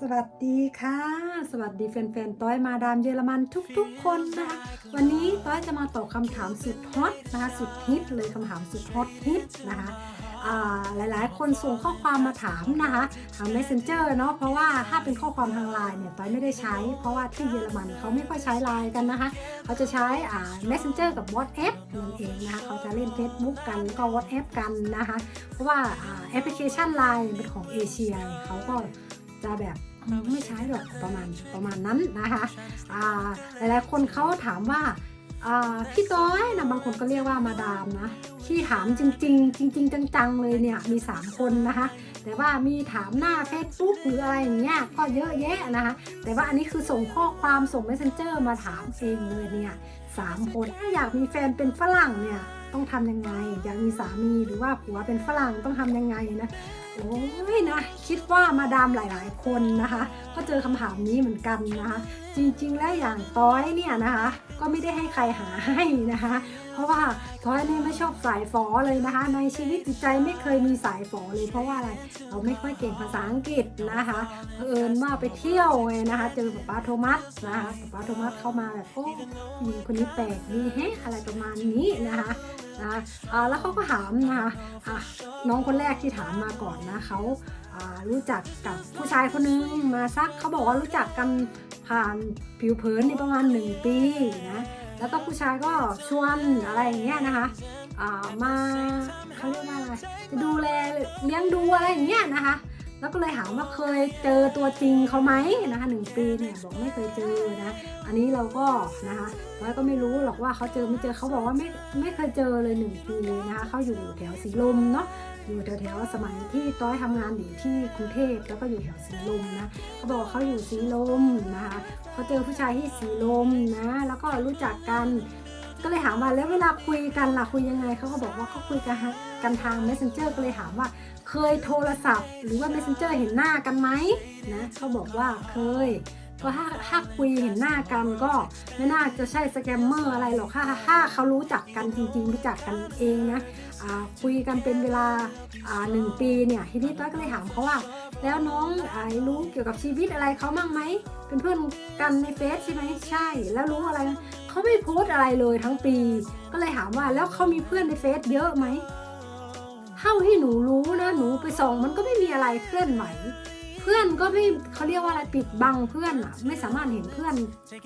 สวัสดีค่ะ สวัสดีแฟนๆ ต้อยมาดามเยอรมันทุกๆ คนนะคะ วันนี้ต้อยจะมาตอบคำถามสุดฮอตนะคะสุดฮิตเลยคำถามสุดฮอตฮิตนะคะหลายๆ คนส่งข้อความมาถามนะคะทาง messenger เนาะเพราะว่าถ้าเป็นข้อความทางไลน์เนี่ยต้อยไม่ได้ใช้ เพราะว่าที่เยอรมันเขาไม่ค่อยใช้ไลน์กันนะคะ เขาจะใช้ messenger กับ whatsapp นั่นเองนะคะเขาจะเล่น facebook กันก็ whatsapp กันนะคะ เพราะว่าแอปพลิเคชันไลน์เป็นของเอเชียเขาก็ จะแบบอืมไม่ใช้หรอกประมาณประมาณนั้นนะคะอ่าหลายๆคนเขาถามว่าอ่าพี่ต้อยนะบางคนก็เรียกว่ามาดามนะที่ถามจริง ๆ จริง ๆ จังๆเลยเนี่ยมี 3 คนนะคะ แต่ว่ามีถามหน้า Facebook หรืออะไรอย่างเงี้ยก็เยอะแยะนะคะ แต่ว่าอันนี้คือส่งข้อความส่ง messenger มาถามเองเลยเนี่ยสามคนถ้าอยากมีแฟนเป็นฝรั่งเนี่ยต้องทำยังไง อยากมีสามีหรือว่าผัวเป็นฝรั่งต้องทำยังไงนะ โอ้ยนะ คิดว่ามาดามหลาย ๆ คนนะคะ ก็เจอคำถามนี้เหมือนกันนะคะ จริงๆ แล้วอย่างต้อยเนี่ยนะคะ ก็ไม่ได้ให้ใครหาให้นะคะ เพราะว่าต้อยเนี่ยไม่ชอบสายฝอเลยนะคะ ในชีวิตจิตใจไม่เคยมีสายฝอเลยเพราะว่าอะไรเราไม่ค่อยเก่งภาษาอังกฤษนะคะเผอิญว่าไปเที่ยวไงนะคะเจอป,ป้าโทมัสนะคะป,ป้าโทมัสเข้ามาแบบโอ้ผู้หญิงคนนี้แปลกดีแฮะอะไรประมาณนี้นะคะนะะแล้วเขาก็ถามนะคะะน้องคนแรกที่ถามมาก่อนนะเขา รู้จักกับผู้ชายคนนึงมาสักเขาบอกว่ารู้จักกันผ่านผิวเผินในประมาณหนึ่งปีนะแล้วก็ผู้ชายก็ชวนอะไรอย่างเงี้ยนะคะอ่ามาเขาเรียกว่าอะไรจะดูแลเลี้ยงดูอะไรอย่างเงี้ยนะคะ แล้วก็เลยถามว่าเคยเจอตัวจริงเขาไหมนะคะหนึ่งปีเนี่ยบอกไม่เคยเจอนะอันนี้เราก็นะคะเราก็ไม่รู้หรอกว่าเขาเจอไม่เจอเขาบอกว่าไม่ไม่เคยเจอเลยหนึ่งปีนะคะเขาอยู่แถวสีลมเนาะ อยู่แถวๆสมัยที่ต้อยทำงานอยู่ที่กรุงเทพแล้วก็อยู่แถวสีลมนะเขาบอกเขาอยู่สีลมนะคะเขาเจอผู้ชายที่สีลมนะแล้วก็รู้จักกันก็เลยถามว่าแล้วเวลาคุยกันล่ะคุยยังไงเขาก็บอกว่าเขาคุยกันกันทาง messenger ก็เลยถามว่า เคยโทรศัพท์ หรือว่า messenger เห็นหน้ากันไหมนะเขาบอกว่าเคย ก็ถ้าถ้าคุยเห็นหน้ากันก็ไม่น่าจะใช่สแกมเมอร์อะไรหรอกถ้าถ้าเขารู้จักกันจริงๆรู้จักกันเองนะคุยกันเป็นเวลาหนึ่งปีเนี่ยทีนี้ต้อยก็เลยถามเขาว่า แล้วน้องไอ้รู้เกี่ยวกับชีวิตอะไรเขามั่งไหมเป็นเพื่อนกันในเฟซใช่ไหมใช่ แล้วรู้อะไรเขาไม่โพสอะไรเลยทั้งปี ก็เลยถามว่าแล้วเขามีเพื่อนในเฟซเยอะไหมเท่าที่หนูรู้นะหนูไปส่องมันก็ไม่มีอะไรเคลื่อนไหว พื่อนก็ไม่เขาเรียกว่าอะไรปิดบังเพื่อนอะไม่สามารถเห็นเพื่อน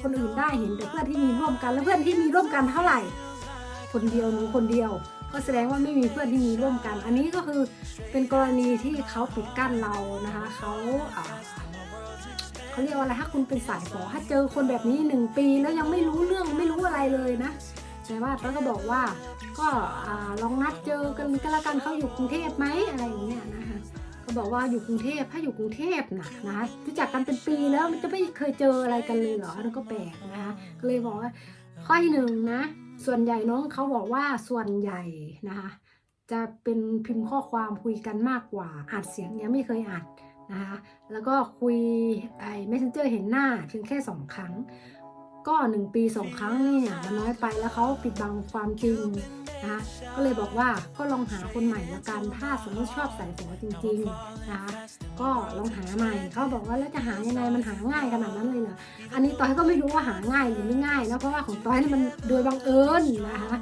คนอื่นได้เห็นแต่เพื่อนที่มีร่วมกัน แล้วเพื่อนที่มีร่วมกันเท่าไหร่ คนเดียวหนูคนเดียว ก็แสดงว่าไม่มีเพื่อนที่มีร่วมกัน อันนี้ก็คือเป็นกรณีที่เขาปิดกั้นเรานะคะเขาเขาเรียกว่าอะไรถ้าคุณเป็นสายฝอถ้าเจอคนแบบนี้หนึ่งปีแล้วยังไม่รู้เรื่องไม่รู้อะไรเลยนะแต่ว่าต้อยก็บอกว่าก็อลองนัดเจอกันก็แล้วกันเขาอยู่กรุงเทพไหมอะไรอย่างเงี้ยนะคะ ก็บอกว่าอยู่กรุงเทพถ้าอยู่กรุงเทพนะนะคะรู้จักกันเป็นปีแล้วมันจะไม่เคยเจออะไรกันเลยเหรอนั่นก็แปลกนะคะก็เลยบอกว่าข้อที่หนึ่งนะ ส่วนใหญ่น้องเขาบอกว่าส่วนใหญ่นะคะ จะเป็นพิมพ์ข้อความคุยกันมากกว่าอัดเสียงยังไม่เคยอัดนะคะแล้วก็คุยไอ้ messenger เห็นหน้าเพียงแค่สองครั้ง ก็หนึ่งปีสองครั้งเนี่ยมันน้อยไปแล้วเขาปิดบังความจริง นะคะก็เลยบอกว่าก็ลองหาคนใหม่ละกันถ้าสมมติชอบสายฝอจริงๆนะคะก็ลองหาใหม่เขาบอกว่าแล้วจะหายังไงมันหาง่ายขนาดนั้นเลยเหรออันนี้ต้อยก็ไม่รู้ว่าหาง่ายหรือไม่ง่ายนะเพราะว่าของต้อยนี่มันโดยบังเอิญนะคะ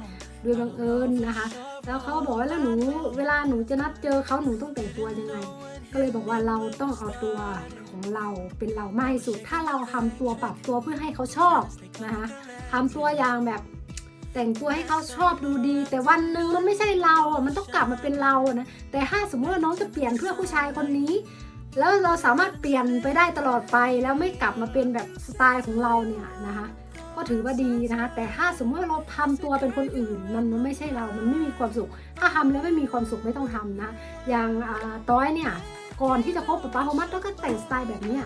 โดยบังเอิญนะคะ แล้วเขาบอกว่าแล้วหนูเวลาหนูจะนัดเจอเขาหนูต้องแต่งตัวยังไง ก็เลยบอกว่าเราต้องเอาตัวของเราเป็นเรามากที่สุดถ้าเราทำตัวปรับตัวเพื่อให้เขาชอบนะคะทำตัวอย่างแบบ แต่งตัวให้เขาชอบดูดี แต่วันหนึ่งมันไม่ใช่เราอะมันต้องกลับมาเป็นเราอะนะแต่ถ้าสมมติว่าน้องจะเปลี่ยนเพื่อผู้ชายคนนี้ แล้วเราสามารถเปลี่ยนไปได้ตลอดไปแล้วไม่กลับมาเป็นแบบสไตล์ของเราเนี่ยนะคะก็ถือว่าดีนะคะ แต่ถ้าสมมติว่าเราทำตัวเป็นคนอื่น มันมันไม่ใช่เรา มันไม่มีความสุข ถ้าทำแล้วไม่มีความสุขไม่ต้องทำนะ อย่างต้อยเนี่ย ก่อนที่จะคบกับป้าโฮมัสแล้วก็แต่งสไตล์แบบนี้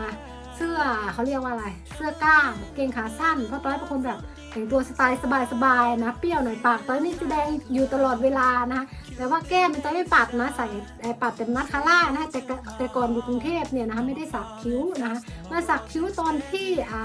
นะเสื้อเขาเรียกว่าอะไร เสื้อกล้ามเกงขาสั้น เพราะต้อยเป็นคนแบบ แต่งตัวสไตล์สบายๆนะ เปรี้ยวหน่อยปากตอนนี้จะแดงอยู่ตลอดเวลานะคะ แต่ว่าแก้มมันต้อยไม่ปัดนะใส่ปัดแต่มัสคาร่านะคะแต่แต่ก่อนอยู่กรุงเทพเนี่ยนะคะไม่ได้สักคิ้วนะคะมาสักคิ้วตอนที่อ่า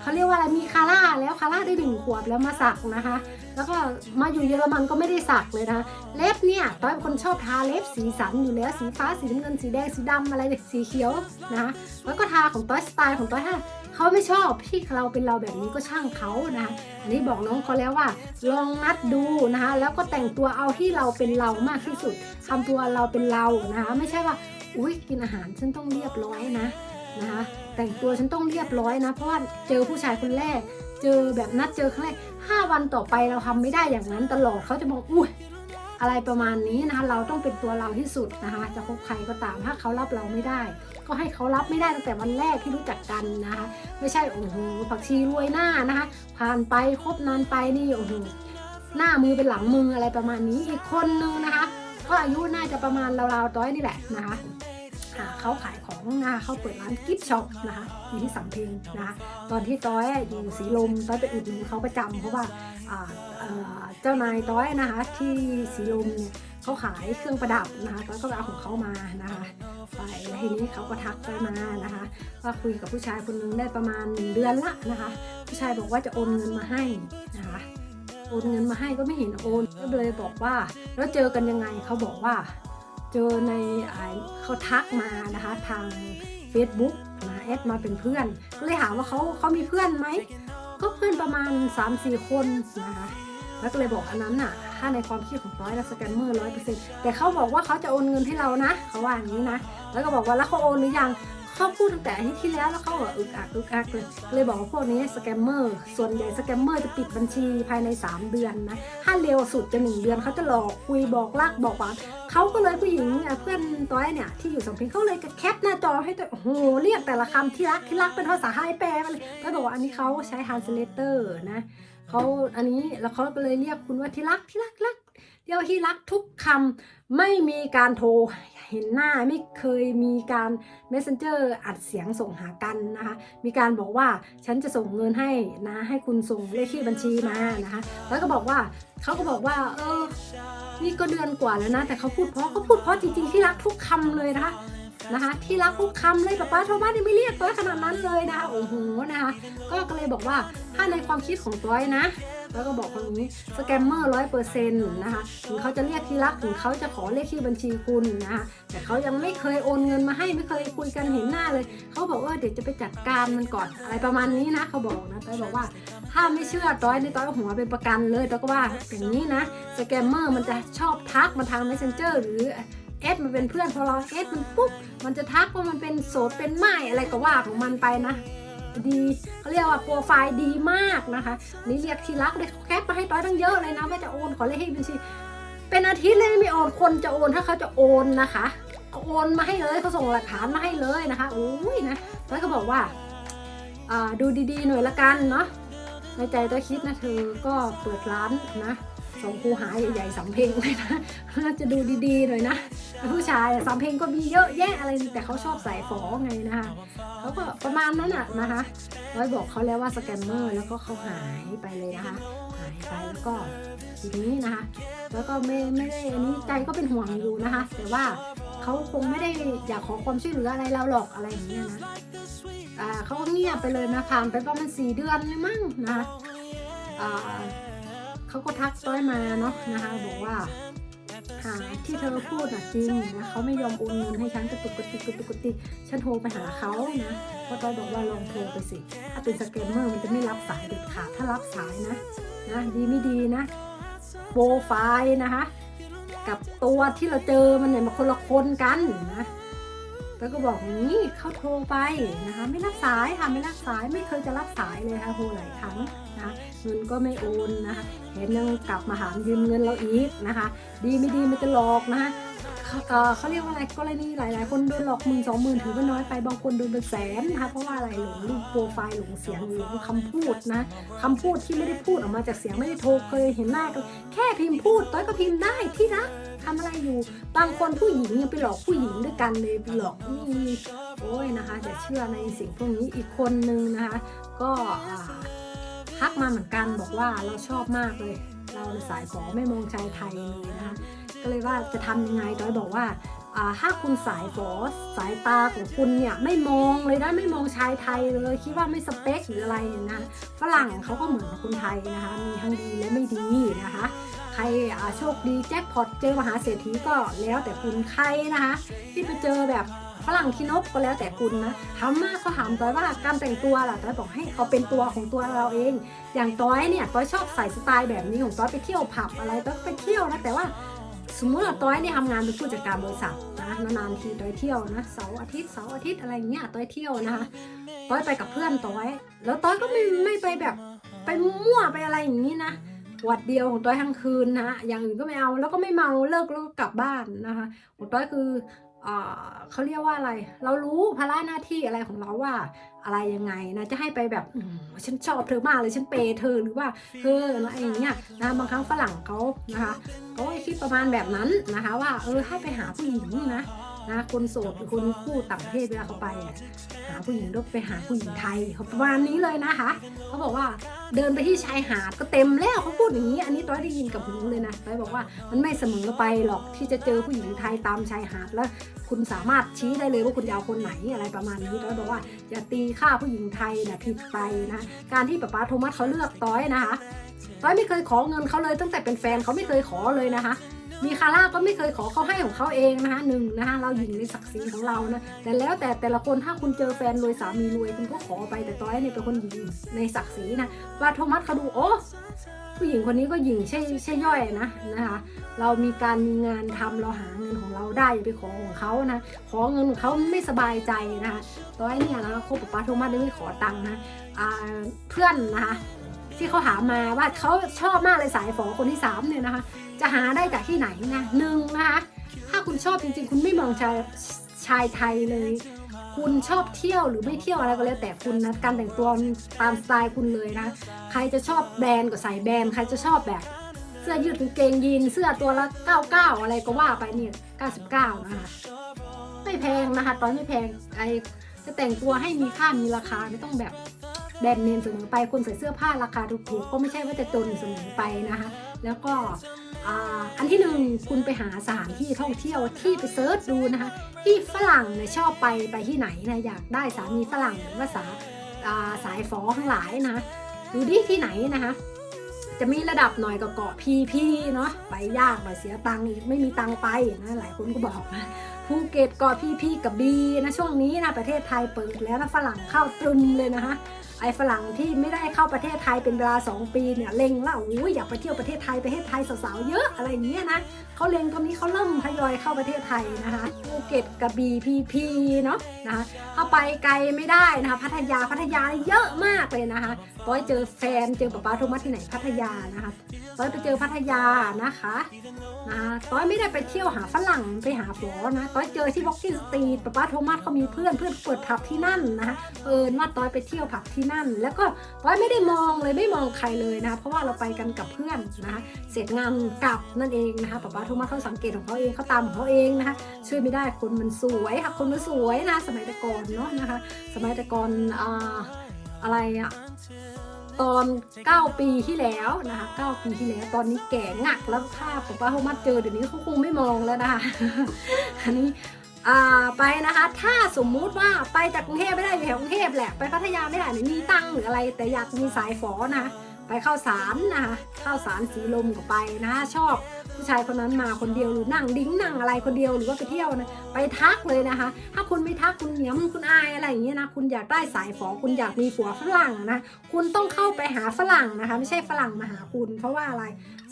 เขาเรียกว่าอะไรมีคาร่าแล้วคาร่าได้หนึ่งขวบแล้วมาสักนะคะ แล้วก็มาอยู่เยอรมันก็ไม่ได้สักเลยนะคะเล็บเนี่ยต้อยเป็นคนชอบทาเล็บสีสันอยู่แล้วสีฟ้าสีน้ำเงินสีแดงสีดำอะไรสีเขียวนะคะแล้วก็ทาของต้อยสไตล์ของต้อยถ้าเขาไม่ชอบที่เราเป็นเราแบบนี้ก็ช่างเขานะคะอันนี้บอกน้องเขาแล้วว่าลองนัดดูนะคะแล้วก็แต่งตัวเอาที่เราเป็นเรามากที่สุดทำตัวเราเป็นเรานะคะไม่ใช่ว่าอุ้ยกินอาหารฉันต้องเรียบร้อยนะนะคะแต่งตัวฉันต้องเรียบร้อยนะ เพราะว่าเจอผู้ชายคนแรก เจอแบบนัดเจอครั้งแรกห้าวันต่อไปเราทำไม่ได้อย่างนั้นตลอดเขาจะมองอุ้ยอะไรประมาณนี้นะคะเราต้องเป็นตัวเราที่สุดนะคะจะคบใครก็ตามถ้าเขารับเราไม่ได้ ก็ให้เขารับไม่ได้ตั้งแต่วันแรกที่รู้จักกันนะคะ ไม่ใช่โอ้โหผักชีรวยหน้านะคะ ผ่านไปคบนานไปนี่โอ้โห หน้ามือเป็นหลังมืออะไรประมาณนี้อีกคนนึงนะคะ ก็อายุน่าจะประมาณราวๆต้อยนี่แหละนะคะเขาขายของนะคะเขาเปิดร้านกิฟต์ช็อปนะคะอยู่ที่สำเพ็งนะคะตอนที่ต้อยอยู่สีลมต้อยไปอุดหนุนเขาประจำเพราะว่าเจ้านายต้อยนะคะที่สีลมเนี่ยเขาขายเครื่องประดับนะคะต้อยก็ไปเอาของเขามานะคะไปทีนี้เขาก็ทักไปมานะคะว่าคุยกับผู้ชายคนนึงได้ประมาณหนึ่งเดือนละนะคะ ผู้ชายบอกว่าจะโอนเงินมาให้นะคะ อนเงินมาให้ก็ไม่เห็นโอนก็เลยบอกว่า แล้วเจอกันยังไงเขาบอกว่า เจอในอเขาทักมานะคะทาง Facebook นะแอดมาเป็นเพื่อน ก็เลยถามว่าเขาเขามีเพื่อนไหมก็เพื่อนประมาณ 3-4 คนนะคะแล้วก็เลยบอกอันนั้นน่ะถ้าในความคิดของร้อยแล้วสแกนเมอร์ร้อยเปอร์เซ็นต์แต่เขาบอกว่าเขาจะโอนเงินให้เรานะ เขาว่าอย่างนี้นะ แล้วก็บอกว่าแล้วเขาโอนหรือยัง เขาพูดตั้งแต่อาทิตย์ที่แล้วแล้วเขาบอกอึกอักอึกอักเลยเลยบอกว่าพวกนี้สแกมเมอร์ส่วนใหญ่สแกมเมอร์จะปิดบัญชีภายใน 3 เดือนนะถ้าเร็วสุดจะหนึ่งเดือนเขาจะหลอกคุยบอกลากบอกหวานเขาก็เลยผู้หญิงเนี่ยเพื่อนต้อยเนี่ยที่อยู่สองเพลงเขาเลยแคปหน้าจอให้ตัวโอ้โหเรียกแต่ละคำที่รักที่รักเป็นภาษาไทยแปลมาเลยแล้วบอกว่าอันนี้เขาใช้ translator นะเขาอันนี้แล้วเขาก็เลยเรียกคุณว่าที่รักที่รักรัก เรียวที่รักทุกคำไม่มีการโทรเห็นหน้าไม่เคยมีการ messenger อัดเสียงส่งหากันนะคะ มีการบอกว่าฉันจะส่งเงินให้นะให้คุณส่งเลขที่บัญชีมานะคะ แล้วก็บอกว่าเขาก็บอกว่า เออ นี่ก็เดือนกว่าแล้วนะ แต่เขาพูดเพราะเขาพูดเพราะจริงๆที่รักทุกคำเลยนะคะนะคะ ที่รักทุกคำเลยป้าป้าโทรบ้านยังไม่เรียกต้อยขนาดนั้นเลยนะคะโอ้โหนะคะก็ก็เลยบอกว่าถ้าในความคิดของต้อยนะ แล้วก็บอกคนนี้สแกมเมอร์ร้อยเปอร์เซ็นต์นะคะถึงเขาจะเรียกที่รักถึงเขาจะขอเลขที่บัญชีคุณนะคะแต่เขายังไม่เคยโอนเงินมาให้ไม่เคยคุยกันเห็นหน้าเลย เขาบอกว่าเดี๋ยวจะไปจัดการมันก่อนอะไรประมาณนี้นะเขาบอกนะต้อยบอกว่าถ้าไม่เชื่อต้อยในต้อยหัวเป็นประกันเลยต้อยก็ว่าอย่างนี้นะสแกมเมอร์มันจะชอบทักมาทาง messenger หรือเอสมันเป็นเพื่อนพอเราเอสมันปุ๊บมันจะทักว่ามันเป็นโสดเป็นไม้อะไรก็ว่าของมันไปนะ ดีเขาเรียกว่าโปรไฟล์ดีมากนะคะ นี่เรียกทีรักเลยแคปมาให้ต้อยตั้งเยอะเลยนะว่าจะโอนขอเลขที่บัญชีเป็นอาทิตย์เลยไม่โอนคนจะโอนถ้าเขาจะโอนนะคะเขาโอนมาให้เลยเขาส่งหลักฐานมาให้เลยนะคะโอ้ยนะต้อยก็บอกว่าดูดีๆหน่อยละกันเนาะในใจต้อยคิดนะเธอก็เปิดร้านนะ สองคูหาใหญ่ๆสำเพ็งเลยนะน่าจะดูดีๆหน่อยนะ ผู้ชายสำเพ็งก็มีเยอะแยะอะไรแต่เขาชอบใส่ฝอไงนะคะเขาก็ประมาณนั้นอะนะคะร้อยบอกเขาแล้วว่าสแกมเมอร์แล้วก็เขาหายไปเลยนะคะหายไปแล้วก็ทีนี้นะคะ แล้วก็ไม่ไม่ได้อันนี้ใจก็เป็นห่วงอยู่นะคะ แต่ว่าเขาคงไม่ได้อยากขอความช่วยเหลืออะไรเราหรอกอะไรอย่างเงี้ยนะอ่าเขาก็เงียบไปเลยนะผ่านไปประมาณสี่เดือนเลยมั้งนะะอ่า เขาก็ทักต้อยมาเนาะนะคะบอกว่าหาที่เธอพูดน่ะจริงนะเขาไม่ยอมโอนเงินให้ฉันกระตุกกระติกกระตุกกระติกฉันโทรไปหาเขานะเพราะต้อยบอกว่าลองโทรไปสิ ถ้าเป็นสแกมเมอร์มันจะไม่รับสายเด็ดขาดถ้ารับสายนะนะดีไม่ดีนะโปรไฟล์นะคะ กับตัวที่เราเจอมันเนี่ยมันคนละคนกันนะ แล้วก็บอกอย่างนี้เขาโทรไปนะคะไม่รับสายค่ะไม่รับสายไม่เคยจะรับสายเลยค่ะโทรหลายครั้งนะคะเงินก็ไม่โอนนะคะเห็นยังกลับมาหามยืมเงินเราอีกนะคะ ดีไม่ดีมันจะหลอกนะคะ เขาเรียกว่าอะไรกรณีหลาย ๆ คนโดนหลอกหมื่นสองหมื่นถือว่าน้อยไปบางคนโดนเป็นแสนนะคะเพราะว่าอะไรหลงรูปโปรไฟล์หลงเสียงหลงคำพูดนะคำพูดที่ไม่ได้พูดออกมาจากเสียงไม่ได้โทรเคยเห็นหน้ากันแค่พิมพ์พูดต้อยก็พิมพ์ได้ที่รักทำอะไรอยู่ บางคนผู้หญิงยังไปหลอกผู้หญิงด้วยกันเลยไปหลอกนี่โอ้ยนะคะอย่าเชื่อในสิ่งพวกนี้อีกคนนึงนะคะ ก็ทักมาเหมือนกันบอกว่าเราชอบมากเลย เราสายฝอไม่มองชายไทยเลยนะคะ ก็เลยว่าจะทำยังไงต้อยบอกว่าถ้าคุณสายฝอสายตาของคุณเนี่ยไม่มองเลยนะไม่มองชายไทยเลยคิดว่าไม่สเปคหรืออะไรนะฝรั่งเขาก็เหมือนคนไทยนะคะมีทั้งดีและไม่ดีนะคะใครโชคดีแจ็คพอตเจอมหาเศรษฐีก็แล้วแต่คุณใครนะคะที่ไปเจอแบบฝรั่งที่นกก็แล้วแต่คุณนะถามมากเขาถามต้อยว่าการแต่งตัวล่ะต้อยบอกให้เอาเป็นตัวของตัวเราเอง อย่างต้อยเนี่ยต้อยชอบใส่สไตล์แบบนี้ของต้อยไปเที่ยวผับอะไรต้อยไปเที่ยวนะแต่ว่า สมมติว่าต้อยเนี่ยทำงานเป็นผู้จัดการบริษัทนะนานๆทีต้อยเที่ยวนะเสาร์อาทิตย์เสาร์อาทิตย์อะไรเงี้ยต้อยเที่ยวนะคะต้อยไปกับเพื่อนต้อย แล้วต้อยก็ไม่ไม่ไปแบบไปมั่วไปอะไรอย่างนี้นะวัดเดียวของต้อยทั้งคืนนะอย่างอื่นก็ไม่เอาแล้วก็ไม่เมาเลิกแล้วก็กลับบ้านนะคะของต้อยคือ เขาเรียกว่าอะไร เรารู้ภาระหน้าที่อะไรของเราว่าอะไรยังไงนะจะให้ไปแบบฉันชอบเธอมากเลยฉันเปย์เธอหรือว่าเธออะไรอย่างเงี้ยนะบางครั้งฝรั่งเขานะคะเขาก็คิดประมาณแบบนั้นนะคะ ว่าเออให้ไปหาผู้หญิงนะนะคนโสดหรือคนคู่ต่างประเทศเวลาเขาไป หาผู้หญิงก็ไปหาผู้หญิงไทยเขาประมาณนี้เลยนะคะเขาบอกว่าเดินไปที่ชายหาดก็เต็มแล้วเขาพูดอย่างนี้ อันนี้ต้อยได้ยินกับหูเลยนะต้อยบอกว่ามันไม่เสมอไปหรอกที่จะเจอผู้หญิงไทยตามชายหาดแล้ว คุณสามารถชี้ได้เลยว่าคุณจะเอาคนไหนอะไรประมาณนี้ต้อยบอกว่าอย่าตีค่าผู้หญิงไทยนะผิดไปนะการที่ป๊าป๊าโทมัสเขาเลือกต้อยนะคะต้อยไม่เคยขอเงินเขาเลยตั้งแต่เป็นแฟนเขาไม่เคยขอเลยนะคะ มีคาร่าก็ไม่เคยขอเขาให้ของเขาเองนะคะหนึ่งนะคะเราหญิงในศักดิ์ศรีของเรานะแต่แล้วแต่แต่ละคนถ้าคุณเจอแฟนรวยสามีรวยคุณก็ขอไปแต่ต้อยเนี่ยเป็นคนหญิงในศักดิ์ศรีนะว่าโทมัสเขาดูโอ้ผู้หญิงคนนี้ก็หญิงใช่ใช่ย่อยนะนะคะเรามีการมีงานทำเราหาเงินของเราได้อย่าไปขอของเขานะขอเงินของเขาไม่สบายใจนะคะต้อยเนี่ยนะคบกับป้าโทมัสได้ไม่ขอตังค์นะเพื่อนนะคะที่เขาถามมาว่าเขาชอบมากเลยสายฝอคนที่สามเนี่ยนะคะ จะหาได้จากที่ไหนนะหนึ่งนะคะถ้าคุณชอบจริงๆ คุณไม่มองชายชายไทยเลย คุณชอบเที่ยวหรือไม่เที่ยวอะไรก็แล้วแต่คุณนะการแต่งตัวตามสไตล์คุณเลยนะ ใครจะชอบแบรนด์ก็ใส่แบรนด์ใครจะชอบแบบเสื้อยืดกางเกงยีนเสื้อตัวละ 99 อะไรก็ว่าไปเนี่ย99 นะคะ ไม่แพงนะคะ ตอนไม่แพงไอจะแต่งตัวให้มีค่ามีราคาไม่ต้องแบบ แบรนด์เนมเสมอไปคนใส่เสื้อผ้าราคาถูกๆก็ไม่ใช่ว่าจะจนเสมอไปนะคะ แล้วก็อ,อันที่หนึ่งคุณไปหาสถานที่ท่องเที่ยวที่ไปเซิร์ชดูนะคะ ที่ฝรั่งเนี่ยชอบไปไปที่ไหนนะอยากได้สามีฝรั่งหรือว่าสาาสายฟอทั้งหลายนะคะดูดิที่ไหนนะคะจะมีระดับหน่อยก็เกาะพีพีเนาะไปยากหน่อยเสียตังค์อีกไม่มีตังค์ไปนะหลายคนก็บอกนะ ภูเก็ตเกาะพีพีกับบีนะช่วงนี้นะประเทศไทยเปิดแล้วนะฝรั่งเข้าตรึมเลยนะคะไอ้ฝรั่งที่ไม่ได้เข้าประเทศไทยเป็นเวลา 2 ปีเนี่ยเล็งแล้วโอ้ยอยากไปเที่ยวประเทศไทยประเทศไทยสาวๆเยอะอะไรอย่างเงี้ยนะเขาเล็งตอนนี้เขาเริ่มทยอยเข้าประเทศไทยนะคะภูเก็ตกับบีพีพีเนาะนะคะเข้าไปไกลไม่ได้นะคะพัทยาพัทยาเยอะมากเลยนะคะ ต้อยเจอแฟนเจอป๊าป๊าโทมัสที่ไหนพัทยานะคะต้อยไปเจอพัทยานะคะนะต้อยไม่ได้ไปเที่ยวหาฝรั่งไปหาฝอนะต้อยเจอที่ Walking Street ป้าป้าโทมัสเขามีเพื่อนเพื่อนเปิดผับที่นั่นนะคะเอิญว่าต้อยไปเที่ยวผับที่นั่น แล้วก็ต้อยไม่ได้มองเลยไม่มองใครเลยนะคะเพราะว่าเราไปกันกับเพื่อนนะคะเสร็จงานกลับนั่นเองนะคะป้าป้าโทมัสเขาสังเกตของเขาเองเขาตามของเขาเองนะคะช่วยไม่ได้คนมันสวยค่ะคนมันสวยนะสมัยแต่ก่อนเนาะนะคะ สมัยแต่ก่อนอ่าอะไรอะ ตอน 9 ปีที่แล้วนะคะ 9 ปีที่แล้ว ตอนนี้แก่งักแล้วภาพของป้าโฮมัสเจอเดี๋ยวนี้เขาคงไม่มองแล้วนะคะ อันนี้ไปนะคะ ถ้าสมมุติว่าไปจากกรุงเทพไม่ได้อยู่แถวกรุงเทพแหละ ไปพัทยาไม่ได้เนี่ยมีตังหรืออะไร แต่อยากมีสายฝอนะ ไปเข้าสารนะคะเข้าสารสีลมก็ไปนะชอบผู้ชายคนนั้นมาคนเดียวหรือนั่งดิ้งนั่งอะไรคนเดียวหรือว่าไปเที่ยวนะไปทักเลยนะคะ ถ้าคุณไม่ทักคุณเหนียมคุณอายอะไรอย่างเงี้ยนะคุณอยากได้สายฝอคุณอยากมีผัวฝรั่งนะคุณต้องเข้าไปหาฝรั่งนะคะไม่ใช่ฝรั่งมาหาคุณ เพราะว่าอะไร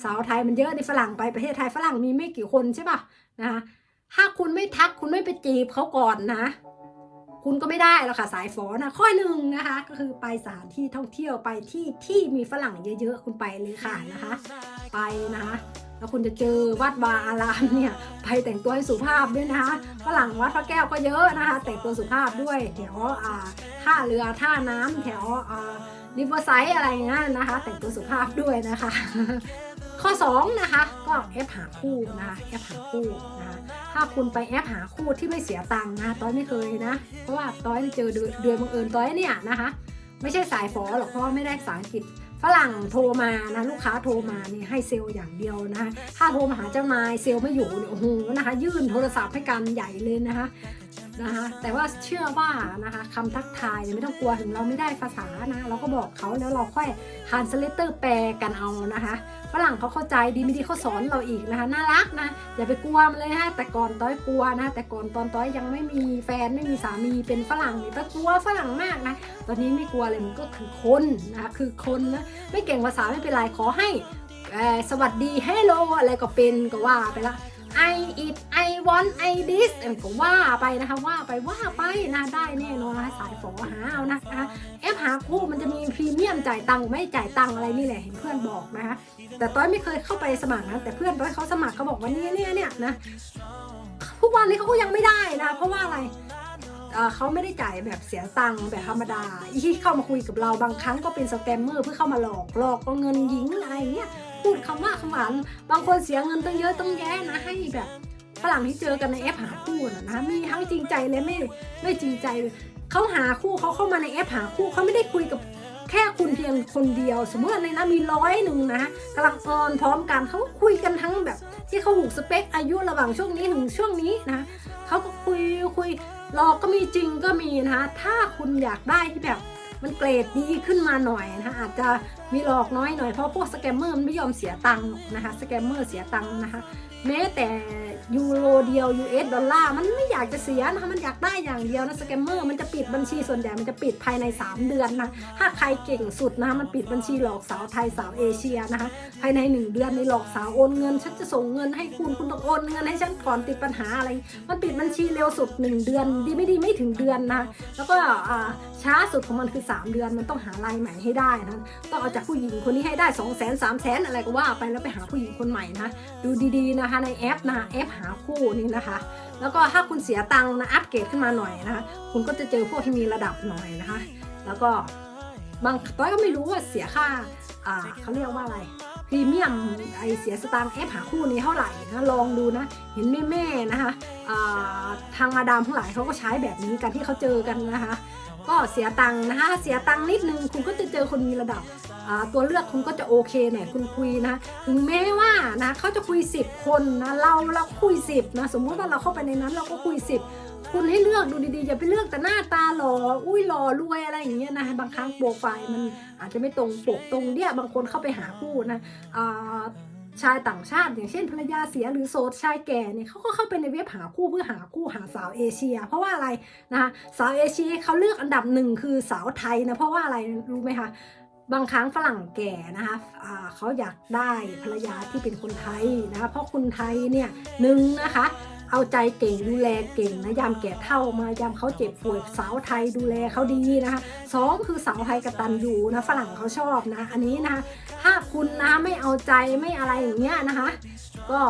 สาวไทยมันเยอะในฝรั่งไปประเทศไทยฝรั่งมีไม่กี่คนใช่ปะนะคะถ้าคุณไม่ทักคุณไม่ไปจีบเขาก่อนนะ คุณก็ไม่ได้หรอกค่ะสายฝอนะข้อหนึ่งนะคะ ก็คือไปสถานที่ท่องเที่ยวไปที่ที่มีฝรั่งเยอะๆ คุณไปเลยค่ะนะคะ ไปนะคะแล้วคุณจะเจอวัดวาอารามเนี่ยไปแต่งตัวให้สุภาพด้วยนะคะฝรั่งวัดพระแก้วก็เยอะนะคะ แต่งตัวสุภาพด้วยแถวอ่าท่าเรือท่าน้ำแถวอ่าริเวอร์ไซด์อะไรอย่างเงี้ยนะคะ แต่งตัวสุภาพด้วยนะคะ ข้อ 2 นะคะ ก็แอปหาคู่นะคะแอปหาคู่นะคะถ้าคุณไปแอปหาคู่ที่ไม่เสียตังค์นะต้อยไม่เคยนะ เพราะว่าต้อยเจอเดือนบังเอิญต้อยเนี่ยนะคะ ไม่ใช่สายฝอหรอกเพราะไม่ได้ภาษาอังกฤษฝรั่งโทรมานะลูกค้าโทรมานี่ให้เซลล์อย่างเดียวนะคะถ้าโทรมาหาเจ้านายเซลล์ไม่อยู่เนี่ยโอ้โหนะคะ ยื่นโทรศัพท์ให้กันใหญ่เลยนะคะนะคะแต่ว่าเชื่อว่านะคะคำทักทายเนี่ยไม่ต้องกลัวถึงเราไม่ได้ภาษานะ เราก็บอกเขาแล้วเราค่อยทานสเลเตอร์แปลกันเอานะคะ ฝรั่งเขาเข้าใจดีไม่ดีเขาสอนเราอีกนะคะน่ารักนะอย่าไปกลัวมันเลยฮะแต่ก่อนต้อยกลัวนะ แต่ก่อนตอนต้อยยังไม่มีแฟนไม่มีสามีเป็นฝรั่งนี่ต้อยกลัวฝรั่งมากนะตอนนี้ไม่กลัวเลยมันก็คือคนนะคือคนนะไม่เก่งภาษาไม่เป็นไรขอให้สวัสดีเฮลโลอะไรก็เป็นก็ว่าไปละ I eat I want I this เอิ่มก็ว่าไปนะคะว่าไปว่าไปนะได้แน่นอนนะคะสายฝอหาเอานะคะแอปหาคู่มันจะมีพรีเมียมจ่ายตังค์ไม่จ่ายตังค์อะไรนี่แหละเห็นเพื่อนบอกนะคะแต่ต้อยไม่เคยเข้าไปสมัครนะแต่เพื่อนต้อยเขาสมัครเขาบอกว่าเนี่ยเนี่ยเนี่ยนะทุกวันนี้เขาก็ยังไม่ได้นะเพราะว่าอะไรเเขาไม่ได้จ่ายแบบเสียตังค์แบบธรรมดาอีที่เข้ามาคุยกับเราบางครั้งก็เป็นสแกมเมอร์เพื่อเข้ามาหลอกหลอกเอาเงินหญิงอะไรเงี้ย พูดคำว่าคำหวานบางคนเสียเงินตั้งเยอะตั้งแยะนะให้แบบฝรั่งที่เจอกันในแอปหาคู่นะนะมีทั้งจริงใจและไม่ไม่จริงใจเขาหาคู่เขาเข้ามาในแอปหาคู่เขาไม่ได้คุยกับแค่คุณเพียงคนเดียว สมมติในนั้นมีร้อยหนึ่งนะกำลังออนพร้อมกันเขาคุยกันทั้งแบบ ที่เขาหูกสเปคอายุระหว่างช่วงนี้ถึงช่วงนี้นะเขาก็คุยคุยหลอกก็มีจริงก็มีนะคะถ้าคุณอยากได้ที่แบบ มันเกรดดีขึ้นมาหน่อยนะคะอาจจะมีหลอกน้อยหน่อยเพราะพวกสแกมเมอร์มันไม่ยอมเสียตังค์นะคะสแกมเมอร์เสียตังค์นะคะ แม้แต่ยูโรเดียว US ดอลลาร์มันไม่อยากจะเสียนะคะมันอยากได้อย่างเดียวนะสแกมเมอร์มันจะปิดบัญชีส่วนใหญ่มันจะปิดภายใน 3 เดือนนะ ถ้าใครเก่งสุดนะคะมันปิดบัญชีหลอกสาวไทยสาวเอเชียนะคะ ภายใน 1 เดือนในหลอกสาวโอนเงิน ฉันจะส่งเงินให้คุณคุณต้องโอนเงินให้ฉันก่อนติดปัญหาอะไร มันปิดบัญชีเร็วสุด 1 เดือน ดีไม่ดีไม่ถึงเดือนนะแล้วก็ช้าสุดของมันคือ 3 เดือนมันต้องหารายใหม่ให้ได้นะต้องเอาจากผู้หญิงคนนี้ให้ได้ 2 0 0 0 0 0 3 0 0 0 0อะไรก็ว่าไปแล้วไปหาผู้หญิงคนใหม่นะดูดีๆนะคะในแอปนะแอปหาคู่นี่นะคะ แล้วก็ถ้าคุณเสียตังค์นะอัปเกรดขึ้นมาหน่อยนะคะคุณก็จะเจอพวกที่มีระดับหน่อยนะคะ แล้วก็บางต้อยก็ไม่รู้ว่าเสียค่าอ่าเขาเรียกว่าอะไรพรีเมียมไอเสียสตางค์แอปหาคู่นี้เท่าไหร่นะลองดูนะ เห็นแม่ๆนะคะอ่าทางมาดามทั้งหลายเขาก็ใช้แบบนี้กันที่เขาเจอกันนะคะ ก็เสียตังค์นะคะ เสียตังค์นิดนึงคุณก็จะเจอคนมีระดับ ตัวเลือกคุณก็จะโอเคหน่อยคุณคุยนะถึงแม้ว่านะเขาจะคุย 10 คนนะเราเราคุย 10นะสมมติว่าเราเข้าไปในนั้นเราก็คุย 10 คุณให้เลือกดูดีๆ อย่าไปเลือกแต่หน้าตาหล่ออุ้ยหล่อรวยอะไรอย่างเงี้ยนะบางครั้งโปรไฟล์มันอาจจะไม่ตรงปกตรงเนี่ยบางคนเข้าไปหาคู่นะชายต่างชาติอย่างเช่นภรรยาเสียหรือโสดชายแก่เนี่ยเขาก็เข้าไปในเว็บหาคู่เพื่อหาคู่หาสาวเอเชีย เพราะว่าอะไรนะคะสาวเอเชียเขาเลือกอันดับหนึ่งคือสาวไทยนะเพราะว่าอะไรรู้ไหมคะ บางครั้งฝรั่งแก่นะคะะเขาอยากได้ภรรยาที่เป็นคนไทยนะคะเพราะคนไทยเนี่ยหนึ่งนะคะเอาใจเก่งดูแลเก่งนะยามแก่เท่ามายามเขาเจ็บป่วยสาวไทยดูแลเขาดีนะคะสองคือสาวไทยกตันอยู่นะฝรั่งเขาชอบนะ อันนี้นะคะถ้าคุณนะไม่เอาใจไม่อะไรอย่างเงี้ยนะคะ ก็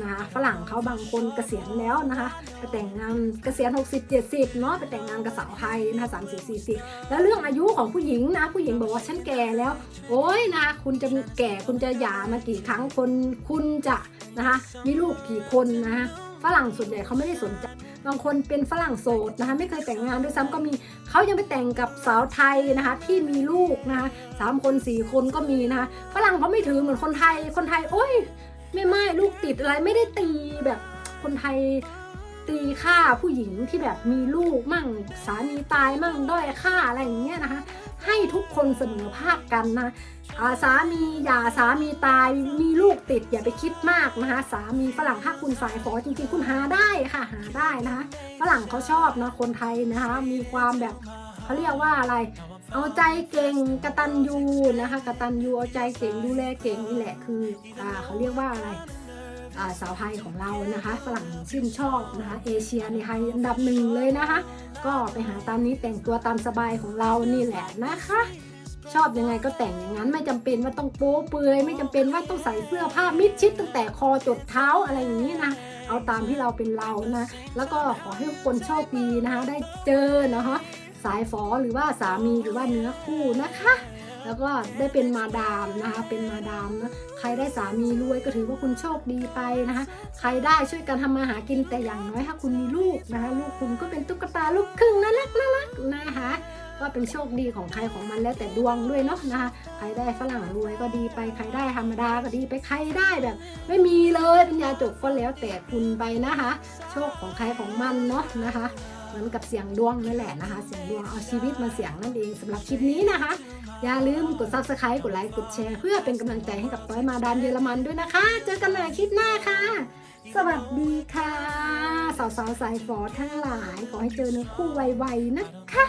นะคะฝรั่งเขาบางคนเกษียณแล้วนะคะไปแต่งงานเกษียณ 60 70เนาะไปแต่งงานกับสาวไทยนะคะ30 40แล้วเรื่องอายุของผู้หญิงนะผู้หญิงบอกว่าฉันแก่แล้ว โอ้ยนะคุณจะแก่คุณจะหย่ามากี่ครั้งคนคุณจะนะคะมีลูกกี่คนนะคะฝรั่งส่วนใหญ่เขาไม่ได้สนใจบางคนเป็นฝรั่งโสดนะคะไม่เคยแต่งงานด้วยซ้ำก็มีเขายังไปแต่งกับสาวไทยนะคะที่มีลูกนะคะสามคนสี่คนก็มีนะคะฝรั่งเขาไม่ถือเหมือนคนไทยคนไทยโอ้ย ไม่ไม่ลูกติดอะไรไม่ได้ตีแบบคนไทยตีค่าผู้หญิงที่แบบมีลูกมั่งสามีตายมั่งด้อยค่าอะไรอย่างเงี้ยนะคะ ให้ทุกคนเสมอภาคกันนะอาสามีหย่าสามีตายมีลูกติดอย่าไปคิดมากนะคะสามีฝรั่งถ้าคุณสายฟอจริงๆคุณหาได้ค่ะหาได้นะคะฝรั่งเขาชอบนะคนไทยนะคะมีความแบบเขาเรียกว่าอะไร เอาใจเก่งกระตันยูนะคะกระตันยูเอาใจเก่งดูแลเก่งนี่แหละคืออ่าเขาเรียกว่าอะไรอ่าสาวไทยของเรานะคะฝรั่งชื่นชอบนะคะเอเชียในไทยอันดับหนึ่งเลยนะคะ ก็ไปหาตามนี้แต่งตัวตามสบายของเรานี่แหละนะคะ ชอบยังไงก็แต่งอย่างนั้นไม่จำเป็นว่าต้องโป๊เปลือยไม่จำเป็นว่าต้องใส่เสื้อผ้ามิดชิดตั้งแต่คอจดเท้าอะไรอย่างนี้นะเอาตามที่เราเป็นเรานะ แล้วก็ขอให้ทุกคนโชคดีนะคะ ได้เจอนะคะ สายฝอหรือว่าสามีหรือว่าเนื้อคู่นะคะ แล้วก็ได้เป็นมาดามนะคะเป็นมาดามนะใครได้สามีรวยก็ถือว่าคุณโชคดีไปนะคะ ใครได้ช่วยกันทำมาหากินแต่อย่างน้อยถ้าคุณมีลูกนะคะลูกคุณก็เป็นตุ๊กตาลูกครึ่งน่ารักน่ารักนะคะก็เป็นโชคดีของใครของมันแล้วแต่ดวงด้วยเนาะนะคะ ใครได้ฝรั่งรวยก็ดีไปใครได้ธรรมดาก็ดีไปใครได้แบบ ไม่มีเลยปัญญาจบก็แล้วแต่คุณไปนะคะ โชคของใครของมันเนาะนะคะ มือนกับเสียงดวงนั่นแหละนะคะ เสียงดวงเอาชีวิตมาเสียงนั่นเองสำหรับคลิปนี้นะคะ อย่าลืมกด subscribe กดไลค์กดแชร์เพื่อเป็นกำลังใจให้กับต้อยมาดามเยอรมันด้วยนะคะ เจอกันใหม่คลิปหน้าค่ะ สวัสดีค่ะ สาวๆสายฟอทั้งหลาย ขอให้เจอเนื้อคู่ไวๆนะคะ